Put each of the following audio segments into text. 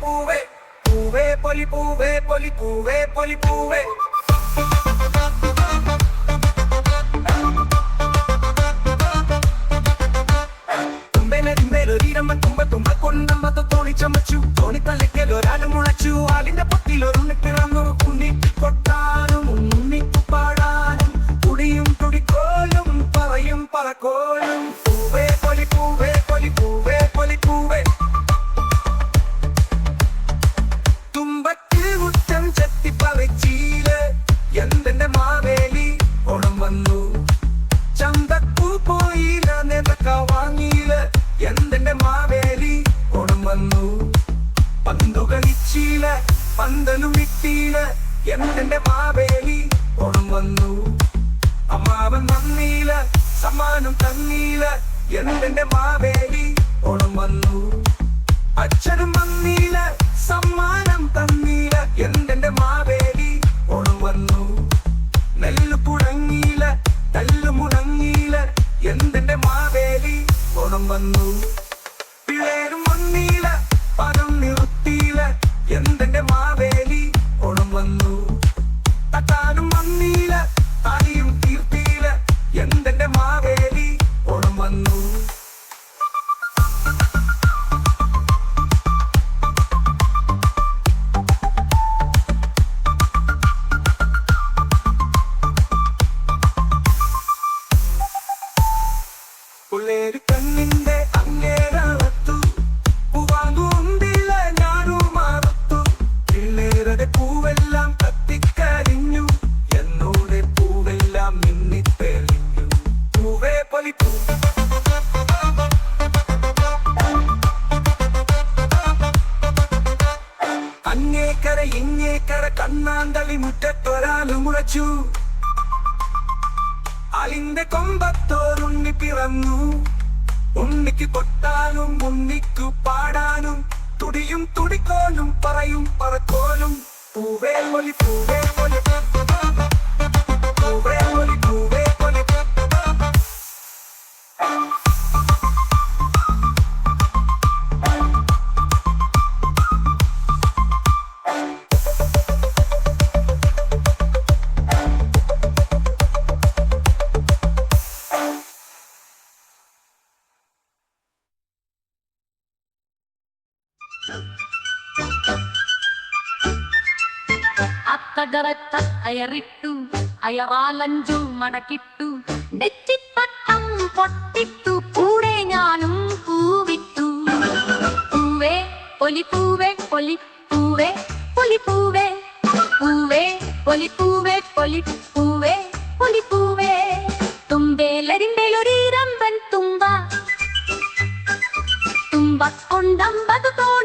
പൂവേ പൂവേ പൊലി പൂവേ പൊലി പൂവേ പൊലി പൂവേ ചമച്ചു തോണി തലയ്ക്കൽ ഒരാളും മുളച്ചു ആലിന്റെ ഉണ്ണി പിറന്നു ഉണ്ണി കൊട്ടാനും ഉണ്ണിക്കു പാടാനും തുടിയും തുടിക്കോലും പറയും പറക്കോലും പന്തലും വിട്ടീല എന്തെന്റെ മാവേലി ഓണം വന്നു. അമ്മാവൻ വന്നീല സമ്മാനം തന്നീല എന്തെന്റെ മാവേലി ഓണം വന്നു. അച്ഛനും വന്നീല സമ്മാനം തന്നീല മുളച്ചു അലിന്റെ കൊമ്പത്തോറുണ്ണി പിറന്നു. ഉണ്ണിക്ക് കൊട്ടാനും ഉണ്ണിക്കു പാടാനും തുടിയും തുടിക്കോലും പറയും പറക്കോലും. പൂവേ മൊലി പൂവേ മൊലി പൂവേ അത്തകറത്ത അയറിട്ടു അയറാലഞ്ചു മടക്കിട്ടു. നെറ്റിപ്പട്ടം പൊട്ടിട്ടു കൂടെ ഞാനും പൂവിട്ടു. പൂവേ പൊലിപ്പൂവേ പൂവേ പൊലി പൂവേ പൊലിപ്പൂവേ പൂവേ പൂവേ പൊലി പൂവേ പൊലിപ്പൂവേ. പൂവേ പൊലി പൂവേ തുമ്പേലരിമ്പേലൊരീരമ്പൻ തുമ്പ. തുമ്പ കൊണ്ടമ്പത് തോണിച്ചമച്ചു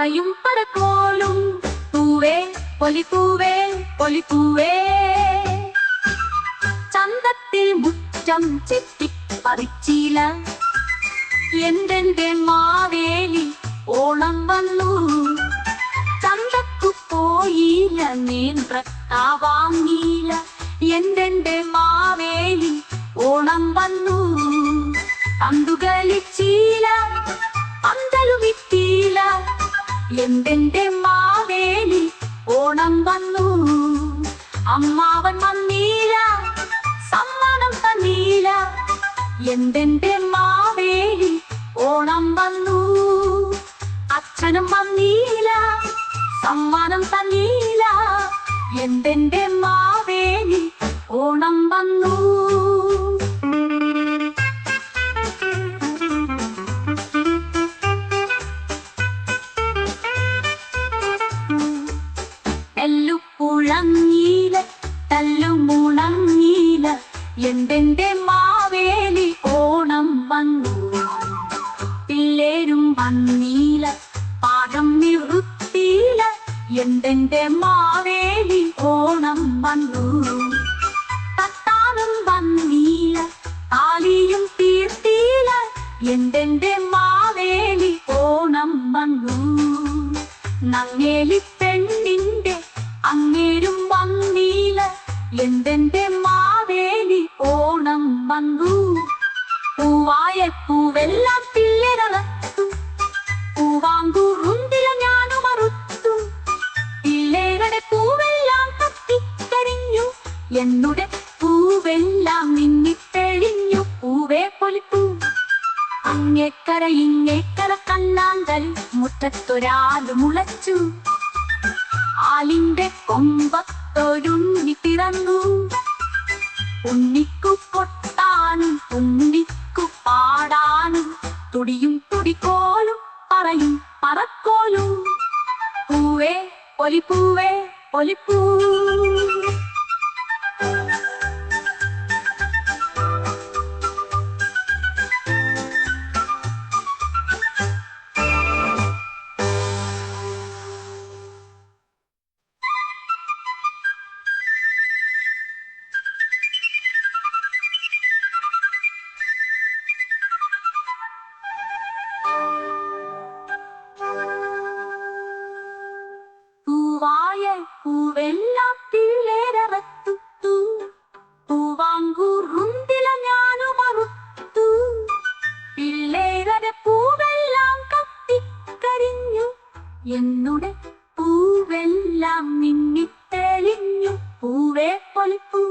പറയും പടക്കോലും പൂവേ പൊലിപ്പൂവേ പൊലിപ്പൂവേ. ചന്തത്തിൽ മുറ്റം ചെത്തി പറിച്ചില. എന്തെന്റെ മാവേലി ഓണം വന്നു. ചന്തക്കു പോയില്ല നീന്ത്ര വാങ്ങിയില്ല. എന്തെന്റെ മാവേലി ഓണം വന്നു. പന്തുകളിച്ചീല എന്തെന്റെ മാവേലി ഓണം വന്നു. അമ്മാവൻ വന്നീല സമ്മാനം തന്നീല. എന്തെന്റെ മാവേലി ഓണം വന്നു. അച്ഛനും വന്നീല സമ്മാനം തന്നീല. എന്തെന്റെ മാവേലി ഓണം വന്നു. എല്ലുപുഴങ്ങീല തല്ലുമുണങ്ങീല എന്തെന്റെ മാവേലി ഓണം വന്നു. പിള്ളേരും വന്നീല പാദം നിവൃത്തിയില എന്തെന്റെ മാവേലി ഓണം വന്നു. തട്ടാനും വന്നീല താലിയും തീർത്തീല എന്തെന്റെ മാവേലി ഓണം വന്നു. നങ്ങേലി അങ്ങേരും വന്നീല എന്തെന്റെ മാവേലി ഓണം വന്നു. പൂവായ പൂവെല്ലാം പിള്ളേരളത്തു പൂവാങ്കൂറുണ്ടില ഞാനും അറുത്തു. പിള്ളേരുടെ പൂവെല്ലാം കത്തിക്കരിഞ്ഞു. എന്നുടെ പൂവെല്ലാം മിന്നിത്തെളിഞ്ഞു പൂവേ പൊലിപ്പൂ. അങ്ങേക്കര ഇങ്ങേക്കര കണ്ണാന്തൽ മുറ്റത്തൊരാൾ മുളച്ചു. ആലിന്റെ കൊമ്പത്തൊരുണ്ണി പിറന്നു. ഉണ്ണിക്കു പൊട്ടാനും ഉണ്ണിക്കു പാടാനും തുടിയും തുടിക്കോലും പറയും പറക്കോലും. പൂവേ ഒലിപ്പൂവേ ഒലിപ്പൂ. പൂവായ പൂവെല്ലാം പൂവാങ്കൂറുന്തില ഞാനു മറുത്തു പിള്ളേരുടെ പൂവെല്ലാം കത്തിക്കരിഞ്ഞു. എന്നുടെ പൂവെല്ലാം മിന്നിത്തെളിഞ്ഞു. പൂവേ പൊലിപ്പൂ.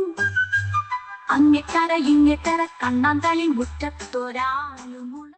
അങ്ങെക്കര ഇങ്ങെക്കര കണ്ണാന്തളി മുറ്റത്തൊരാളുമു